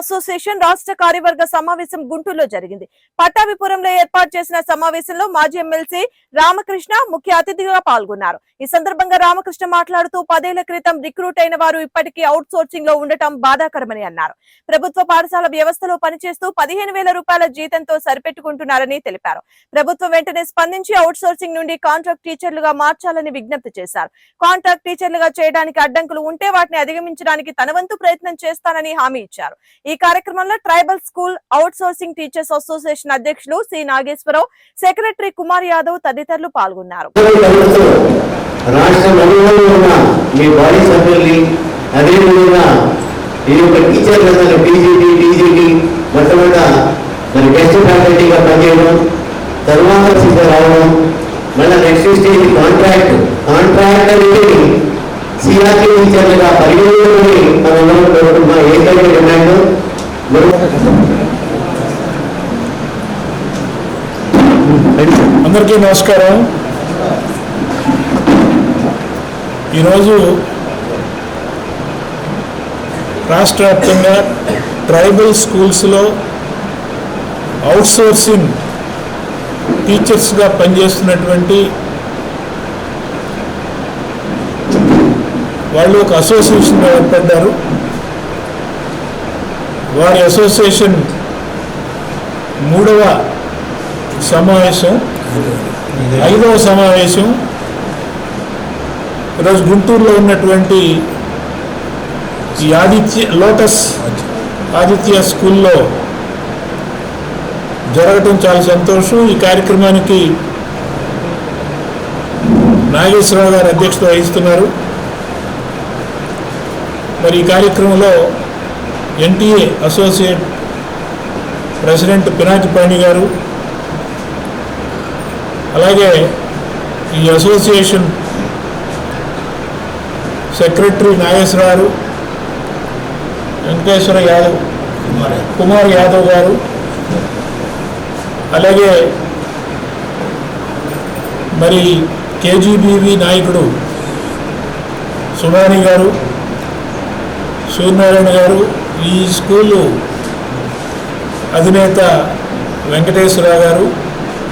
Association రాష్ట్ర కార్యవర్గ సమావేశం గుంటూరులో జరిగింది. పట్టాభిపురంలో ఏర్పాటు చేసిన సమావేశంలో మాజీ ఎమ్మెల్సీ రామకృష్ణ ముఖ్య అతిథిగా పాల్గొన్నారు. ఈ సందర్భంగా రామకృష్ణ మాట్లాడుతూ పదేళ్ళ క్రితం రిక్రూట్ అయిన వారు ఇప్పటికీ అవుట్ సోర్సింగ్లో ఉండటం బాధాకరమని అన్నారు. ప్రభుత్వ పాఠశాల వ్యవస్థలో పనిచేస్తూ పదిహేను వేల రూపాయల జీతంతో సరిపెట్టుకుంటున్నారని తెలిపారు. ప్రభుత్వం వెంటనే స్పందించి అవుట్ సోర్సింగ్ నుండి కాంట్రాక్ట్ టీచర్లుగా మార్చాలని విజ్ఞప్తి చేశారు. కాంట్రాక్ట్ టీచర్లుగా చేయడానికి అడ్డంకులు ఉంటే వాటిని అధిగమించడానికి తన వంతు ప్రయత్నం చేస్తానని హామీ ఇచ్చారు. ఈ కార్యక్రమంలో tribal school outsourcing teachers association అధ్యక్షులు సి నాగేశ్వరరావు సెక్రటరీ కుమార్ యాదవ్ తదితరులు పాల్గొన్నారు మరి గెస్ట్ ఫ్యాకల్టీగా పనిచేయడం తర్వాత రావడం మళ్ళీ నెక్స్ట్ స్టేజ్ కాంట్రాక్ట్ కాంట్రాక్ట్ అనేది సిఆర్టీ టీచర్లుగా పరిగణించుకొని మనం కోరుకున్న ఏకైక డిమాండ్ అందరికీ నమస్కారం. ఈరోజు రాష్ట్ర వ్యాప్తంగా ట్రైబల్ స్కూల్స్లో అవుట్సోర్సింగ్ టీచర్స్గా పనిచేస్తున్నటువంటి వాళ్ళు ఒక అసోసియేషన్గా ఏర్పడ్డారు. వారి అసోసియేషన్ మూడవ సమావేశం ఐదవ సమావేశం. ఈరోజు గుంటూరులో ఉన్నటువంటి ఈ ఆదిత్య లోటస్ ఆదిత్య స్కూల్లో జరగటం చాలా సంతోషం. ఈ కార్యక్రమానికి నాగేశ్వరరావు గారు అధ్యక్షత వహిస్తున్నారు. మరి ఈ కార్యక్రమంలో NTA associate president Pinaki Pani garu. అలాగే ఈ అసోసియేషన్ సెక్రటరీ నాగేశ్వరరావు వెంకటేశ్వర యాదవ్ కుమార్ యాదవ్. గారు. అలాగే మరి కేజీబీవి నాయకుడు సుభాని గారు సూర్యనారాయణ గారు ఈ స్కూలు అధినేత వెంకటేశ్వర గారు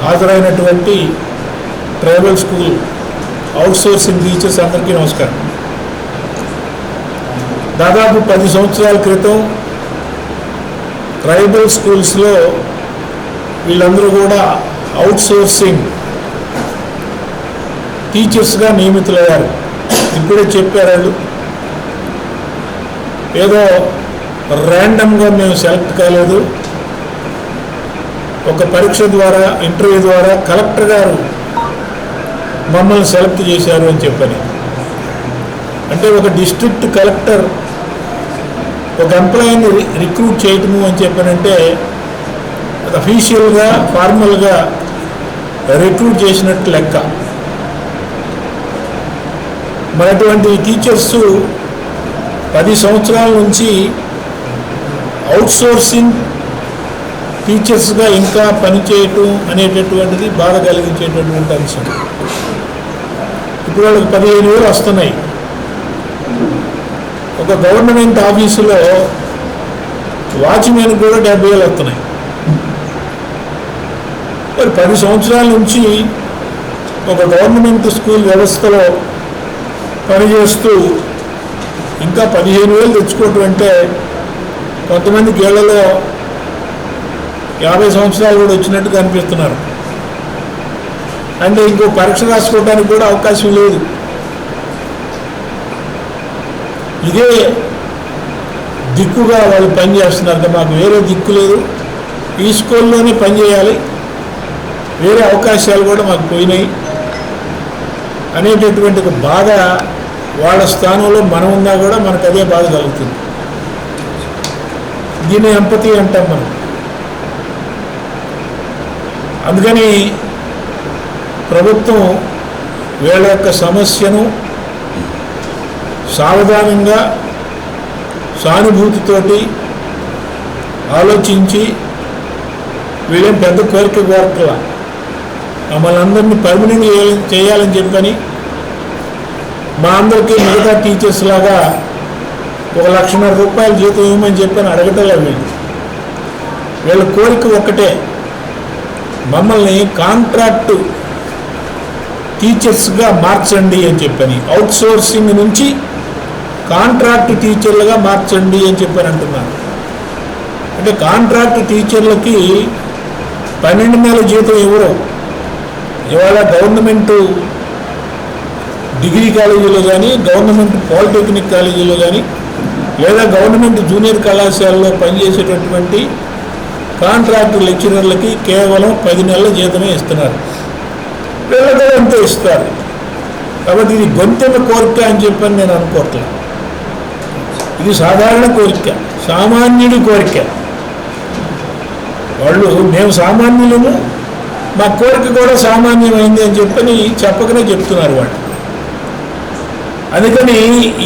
హాజరైనటువంటి ట్రైబల్ స్కూల్ అవుట్సోర్సింగ్ టీచర్స్ అందరికీ నమస్కారం. దాదాపు పది సంవత్సరాల క్రితం ట్రైబల్ స్కూల్స్లో వీళ్ళందరూ కూడా అవుట్సోర్సింగ్ టీచర్స్గా నియమితులయ్యారు. ఇప్పుడే చెప్పారు వాళ్ళు ఏదో ర్యాండమ్గా మేము సెలెక్ట్ కాలేదు. ఒక పరీక్ష ద్వారా ఇంటర్వ్యూ ద్వారా కలెక్టర్ గారు మమ్మల్ని సెలెక్ట్ చేశారు అని చెప్పని. అంటే ఒక డిస్ట్రిక్ట్ కలెక్టర్ ఒక ఎంప్లాయీని రిక్రూట్ చేయటము అని చెప్పనంటే అఫీషియల్గా ఫార్మల్గా రిక్రూట్ చేసినట్టు లెక్క. మరి అటువంటి టీచర్స్ పది సంవత్సరాల నుంచి అవుట్సోర్సింగ్ టీచర్స్గా ఇంకా పనిచేయటం అనేటటువంటిది బాధ కలిగించేటటువంటి అంశం. ఇప్పుడు వాళ్ళకి పదిహేను వేలు వస్తున్నాయి. ఒక గవర్నమెంట్ ఆఫీసులో వాచ్మెన్ కూడా డెబ్బై వేలు వస్తున్నాయి. మరి పది సంవత్సరాల నుంచి ఒక గవర్నమెంట్ స్కూల్ వ్యవస్థలో పనిచేస్తూ ఇంకా పదిహేను వేలు తెచ్చుకోవటం అంటే కొంతమంది గేళ్ళలో యాభై సంవత్సరాలు కూడా వచ్చినట్టు కనిపిస్తున్నారు. అంటే ఇంకో పరీక్ష రాసుకోవడానికి కూడా అవకాశం లేదు. ఇదే దిక్కుగా వాళ్ళు పనిచేస్తున్నారు కదా మాకు వేరే దిక్కు లేదు. ఈ స్కూల్లోనే పనిచేయాలి వేరే అవకాశాలు కూడా మాకు పోయినాయి. అనేటటువంటి బాధ వాళ్ళ స్థానంలో మనం ఉన్నా కూడా మనకు అదే బాధ కలుగుతుంది. దీన్ని ఎంపతి అంటాం మనం. అందుకని ప్రభుత్వం వీళ్ళ యొక్క సమస్యను సావధానంగా సానుభూతితోటి ఆలోచించి వీళ్ళేం పెద్ద కోరిక కోరట్ల. మమ్మల్ని అందరినీ పర్మనెంట్ చేయాలని చెప్పని మా అందరికీ మిగతా టీచర్స్ లాగా ఒక లక్షన్నర రూపాయలు జీతం ఇవ్వమని చెప్పని అడగటలే వీళ్ళు. వీళ్ళ కోరిక ఒక్కటే మమ్మల్ని కాంట్రాక్టు టీచర్స్గా మార్చండి అని చెప్పని అవుట్ సోర్సింగ్ నుంచి కాంట్రాక్ట్ టీచర్లుగా మార్చండి అని చెప్పని అంటున్నారు. అంటే కాంట్రాక్ట్ టీచర్లకి పన్నెండు నెలల జీతం ఇవ్వరు. ఇవాళ గవర్నమెంటు డిగ్రీ కాలేజీలో కానీ గవర్నమెంట్ పాలిటెక్నిక్ కాలేజీలో కానీ లేదా గవర్నమెంట్ జూనియర్ కళాశాలలో పనిచేసేటటువంటి కాంట్రాక్ట్ లెక్చరర్లకి కేవలం పది నెలల జీతమే ఇస్తున్నారు. వీళ్ళకి అంతే ఇస్తారు. కాబట్టి ఇది గొంతెన కోరిక అని చెప్పని నేను అనుకోవట్లేదు ఇది సాధారణ కోరిక సామాన్యుడి కోరిక. వాళ్ళు మేము సామాన్యులము మా కోరిక కూడా సామాన్యమైంది అని చెప్పని చెప్పకనే చెప్తున్నారు వాళ్ళు. అందుకని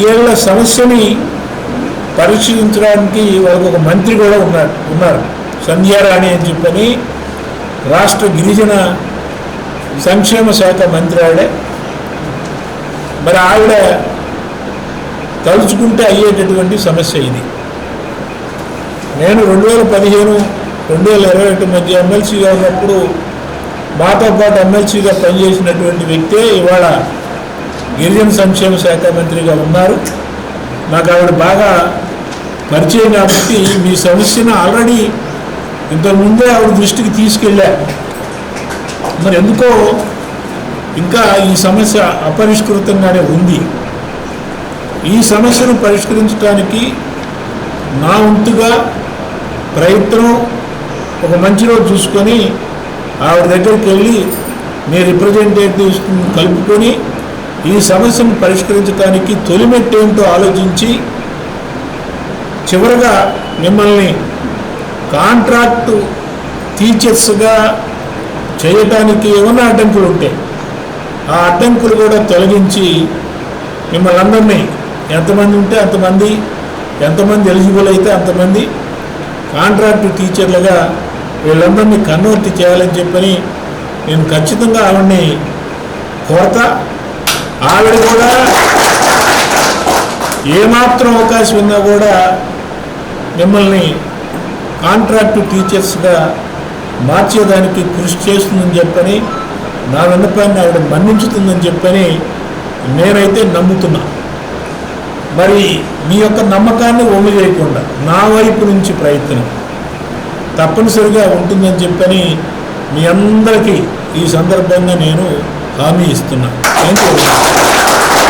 వీళ్ళ సమస్యని పరిశీలించడానికి వాళ్ళకు ఒక మంత్రి కూడా ఉన్నారు ఉన్నారు. సంధ్యారాణి అని చెప్పని రాష్ట్ర గిరిజన సంక్షేమ శాఖ మంత్రి ఆవిడే. మరి ఆవిడ తలుచుకుంటే అయ్యేటటువంటి సమస్య ఇది. నేను రెండు వేల పదిహేను రెండు వేల ఇరవై ఒకటి మధ్య ఎమ్మెల్సీగా ఉన్నప్పుడు మాతో పాటు ఎమ్మెల్సీగా పనిచేసినటువంటి వ్యక్తే ఇవాళ గిరిజన సంక్షేమ శాఖ మంత్రిగా ఉన్నారు. నాకు ఆవిడ బాగా పరిచయం కాబట్టి మీ సమస్యను ఆల్రెడీ ఇంతకుముందే ఆవిడ దృష్టికి తీసుకెళ్ళా. మరి ఎందుకో ఇంకా ఈ సమస్య అపరిష్కృతంగానే ఉంది. ఈ సమస్యను పరిష్కరించడానికి నా వంతుగా ప్రయత్నం ఒక మంచి రోజు చూసుకొని ఆవిడ దగ్గరికి వెళ్ళి మీ రిప్రజెంటేటివ్స్ కలుపుకొని ఈ సమస్యను పరిష్కరించడానికి తొలిమెట్టేంటో ఆలోచించి చివరగా మిమ్మల్ని కాంట్రాక్టు టీచర్స్గా చేయటానికి ఏమైనా అడ్డంకులు ఉంటాయి ఆ అడ్డంకులు కూడా తొలగించి మిమ్మల్ని అందరినీ ఎంతమంది ఉంటే అంతమంది ఎంతమంది ఎలిజిబుల్ అయితే అంతమంది కాంట్రాక్ట్ టీచర్లుగా వీళ్ళందరినీ కన్వర్ట్ చేయాలని చెప్పని నేను ఖచ్చితంగా ఆవిడ్ని కోరత. ఆవిడ కూడా ఏమాత్రం అవకాశం ఉన్నా కూడా మిమ్మల్ని కాంట్రాక్ట్ టీచర్స్గా మార్చేదానికి కృషి చేస్తుందని చెప్పని నా విన్నపాన్ని ఆవిడ మన్నించుతుందని చెప్పని నేనైతే నమ్ముతున్నా. మరి మీ యొక్క నమ్మకాన్ని ఒమ్మి చేయకుండా నా వైపు నుంచి ప్రయత్నం తప్పనిసరిగా ఉంటుందని చెప్పని మీ అందరికీ ఈ సందర్భంగా నేను హామీ ఇస్తున్నా. Thank you